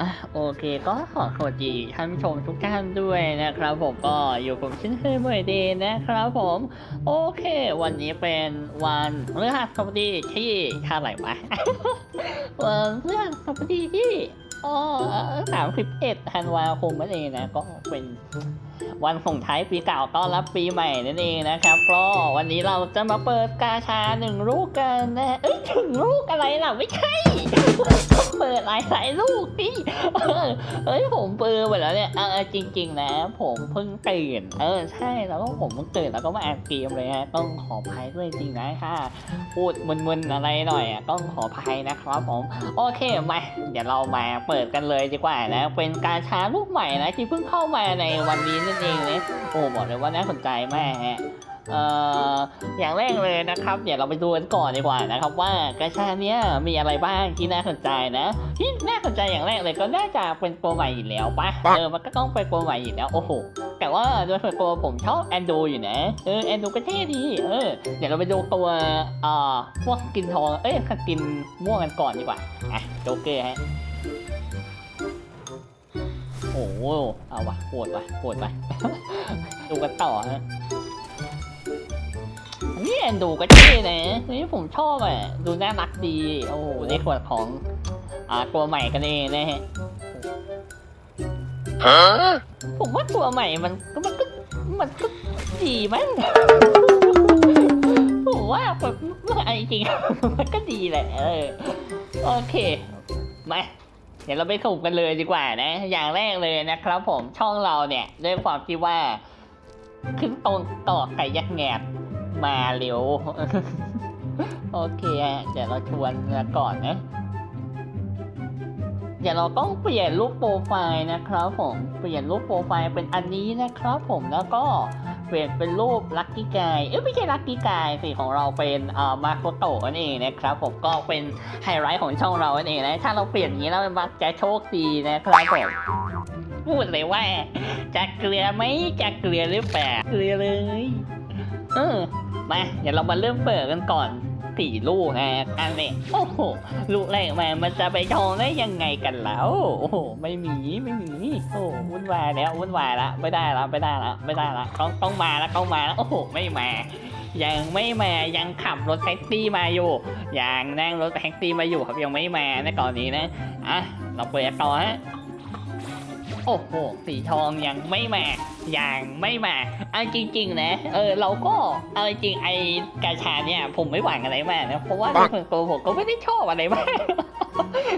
อะโอเคก็ขอสวัสดีท่านผู้ชมทุกท่านด้วยนะครับ ผมก็อยู่ผมชินเคยเมื่อเดย์นะครับผม โอเค วันนี้เป็นวันพฤหัสบดีที่ท่าไหร่วะวันพฤหัสบดีที่อ๋อสามสิบเอ็ดธันวาคมนั่นเองนะก็เป็น วันส่งท้ายปีเก่าต้อนรับปีใหม่นั่นเองนะครับก็วันนี้เราจะมาเปิดกาชาหนึ่งลูกกันนะเอ้ยถึงลูกอะไรล่ะไม่ใช่เปิดหลายสายลูกดิเออเอ้ยผมเปิดไปแล้วเนี่ยเออจริง ๆ นะ ผมเพิ่งตื่นเออใช่แล้วก็ผมเพิ่งตื่นแล้วก็มาอ่านเกมเลยฮะต้องขออภัยด้วยจริงนะค่ะพูดมึนๆอะไรหน่อยอะต้องขออภัยนะครับผมโอเคมาเดี๋ยวเรามาเปิดกันเลยดีกว่านะ เป็นการชาลูกใหม่นะที่เพิ่งเข้ามาในวันนี้นั่นเองเลยโอ้บอกเลยว่าน่าสนใจมากฮะเอ่ออย่างแรกเลยนะครับ เดี๋ยวเราไปดูกันก่อนดีกว่านะครับว่ากาชาเนี้ยมีอะไรบ้างที่น่าสนใจนะที่น่าสนใจอย่างแรกเลยก็น่าจะเป็นตัวใหม่อยู่แล้วปะเออมันก็ต้องเป็นตัวใหม่อยู่แล้วโอ้โหแต่ว่าโดยส่วนตัวผมชอบแอนดูอยู่นะเออแอนดูก็เท่ดีเออเดี๋ยวเราไปดูตัวเอ่อพวกสกินทองเอ้ยสกินม่วงกันก่อนดีกว่าอะโจ๊กเกอร์ฮะ โอ้โหเอาวะโหดวะโหดวะดูกันต่อฮะอันนี่แอนดูก็เท่นะนี่ผมชอบอะ ดูน่ารักดี โอ้โหในส่วนของ อ่าตัวใหม่กันเองนะฮะ Huh? ผมว่าตัวใหม่มันก็มันก็มันก็ดีมั้งผมว่าแบบไอ้จริงๆมันก็ดีแหละ เออ โอเค มาเดี๋ยวเราไปสุ่มกันเลยดีกว่านะ อย่างแรกเลยนะครับผมช่องเราเนี่ยด้วยความที่ว่า ขึ้นตรงต่อไก่ยักษ์แงบมาเร็ว โอเคฮะเดี๋ยวเราชวนกันก่อนนะเดี๋ยวเราต้องเปลี่ยนรูปโปรไฟล์นะครับผมเปลี่ยนรูปโปรไฟล์เป็นอันนี้นะครับผมแล้วก็ เปลี่ยนเป็นรูปลัคกี้กายเอ้ยไม่ใช่ลัคกี้กายสิของเราเป็นเอ่อมาโคโตะนั่นเองนะครับผมก็เป็นไฮไลท์ของช่องเรานั่นเองนะถ้าเราเปลี่ยนอย่างนี้แล้วมันมักจะโชคดีนะครับผมพูดเลยว่าจะเกลือไหมจะเกลือหรือเปล่าเกลือเลย เออมาเดี๋ยวเรามาเริ่มเปิดกันก่อน สี่ลูกนะอันนี้โอ้โหลูกแรกมามันจะไปทองได้ยังไงกันแล้วโอ้โหไม่มีไม่มีโอ้วุ่นวายแล้ววุ่นวายละไม่ได้ละไม่ได้ละไม่ได้ละต้องต้องมาแล้วต้องมาแล้วโอ้โหไม่มายังไม่มายังขับรถแท็กซี่มาอยู่ยังนั่งรถแท็กซี่มาอยู่ครับยังไม่มาในก่อนนี้นะอะเราเปิดต่อฮะ โอ้โห สีทองยังไม่มายังไม่มาเอาจริง ๆ นะ เออ เราก็เอาจริงๆไอ้กาชาเนี่ย ผมไม่หวังอะไรมากนะ เพราะว่าในส่วนตัวผมก็ไม่ได้ชอบอะไรมาก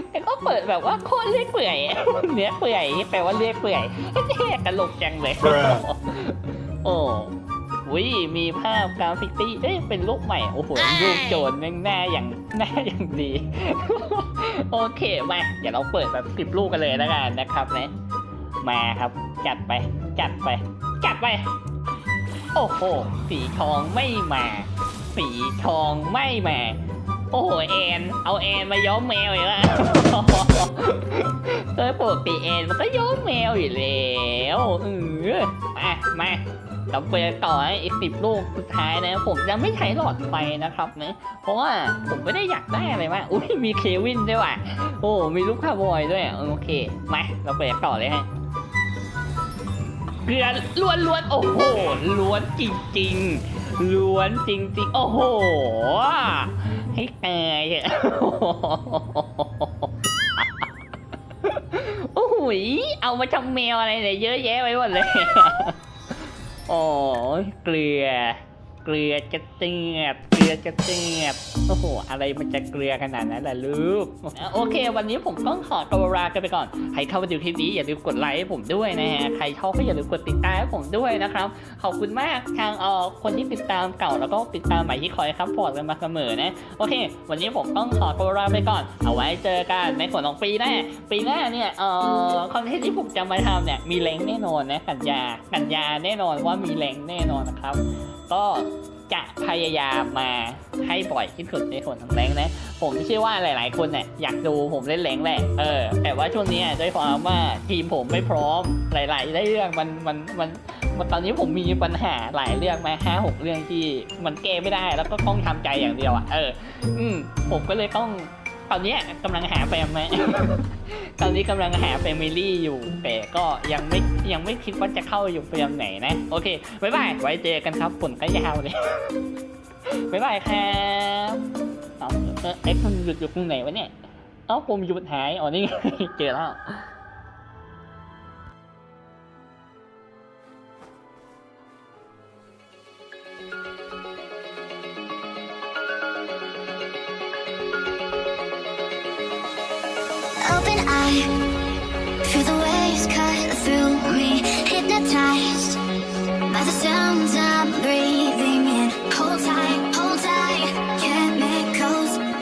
แต่ก็เปิดแบบว่าโคตรเลื่อยเปื่อยอะเนื้อเปื่อยแปลว่าเลื่อยเปื่อยเท่กระโหลกจังเลย โอ้วิมีภาพกราฟิตี้เอ้ยเป็นรูปใหม่ โอ้โหรูปโจรแม่งหน้าอย่างหน้าอย่างดี โอเคมาเดี๋ยวเราเปิดแบบสิบลูกกันเลยแล้วกันนะครับนะ มาครับ จัดไป จัดไป จัดไป โอ้โห สีทองไม่มา สีทองไม่มา โอ้โหแอน เอาแอนมาย้อมแมวอีกแล้วโดยปกติแอนมันก็ย้อมแมวอยู่แล้วเออมามาเราไปต่อให้อีกสิบลูกสุดท้ายนะ ผมจะไม่ใช้หลอดไฟนะครับนะเพราะว่าผมไม่ได้อยากได้อะไรมากอุ้ยมีเควินด้วยว่ะโอ้ มีลูกคาร์บอยด้วย โอเค มา เราไปต่อเลยฮะ เกลือล้วนล้วนโอ้โหล้วนจริงจริงล้วนจริงจริงโอ้โห ให้ตายอะโอ้โหยเอามาทำแมวอะไรเนี่ยเยอะแยะไปหมดเลย โอ้เกลือ เกลือจะเตียบเกลือจะเตียบโอ้โห อะไรมันจะเกลือขนาดนั้นล่ะลูก โอเค วันนี้ผมต้องขอตัวลากันไปก่อน ใครเข้ามาดูคลิปนี้อย่าลืมกดไลค์ให้ผมด้วยนะฮะ ใครชอบก็อย่าลืมกดติดตามให้ผมด้วยนะครับ ขอบคุณมากทางเอ่อคนที่ติดตามเก่าแล้วก็ติดตามใหม่ที่คอยครับพอร์ตกันมาเสมอนะ โอเค วันนี้ผมต้องขอตัวลาไปก่อน เอาไว้เจอกันในส่วนของปีหน้า ปีหน้าเนี่ย เอ่อ คอนเทนต์ที่ผมจะมาทำเนี่ยมีแรงแน่นอนนะ กันยากันยาแน่นอนว่ามีแรงแน่นอนนะครับ ก็จะพยายามมาให้บ่อยที่สุดในส่วนของแรงนะ ผมเชื่อว่าหลาย ๆ คนเนี่ยอยากดูผมเล่นแรงแหละ เออ แต่ว่าช่วงนี้ด้วยความว่าทีมผมไม่พร้อม หลายๆเรื่องมันมันมันมันตอนนี้ผมมีปัญหาหลายเรื่องมาห้าหกเรื่องที่มันแก้ไม่ได้แล้วก็ต้องทำใจอย่างเดียวอะ เออ อืมผมก็เลยต้อง ตอนเนี้ยกำลังหาแฟมไหม ตอนนี้กำลังหาแฟมิลี่อยู่ แต่ก็ยังไม่ยังไม่คิดว่าจะเข้าอยู่แฟมไหนนะ โอเคบ๊ายบาย ไว้เจอกันครับฝนก็ยาวเลยบ๊ายบายครับเอาเออเอ็กซ์มันหยุดอยู่ตรงไหนวะเนี่ย เอ้าผมหยุดหาย อ๋อนี่ไงเจอแล้ว the sounds I'm breathing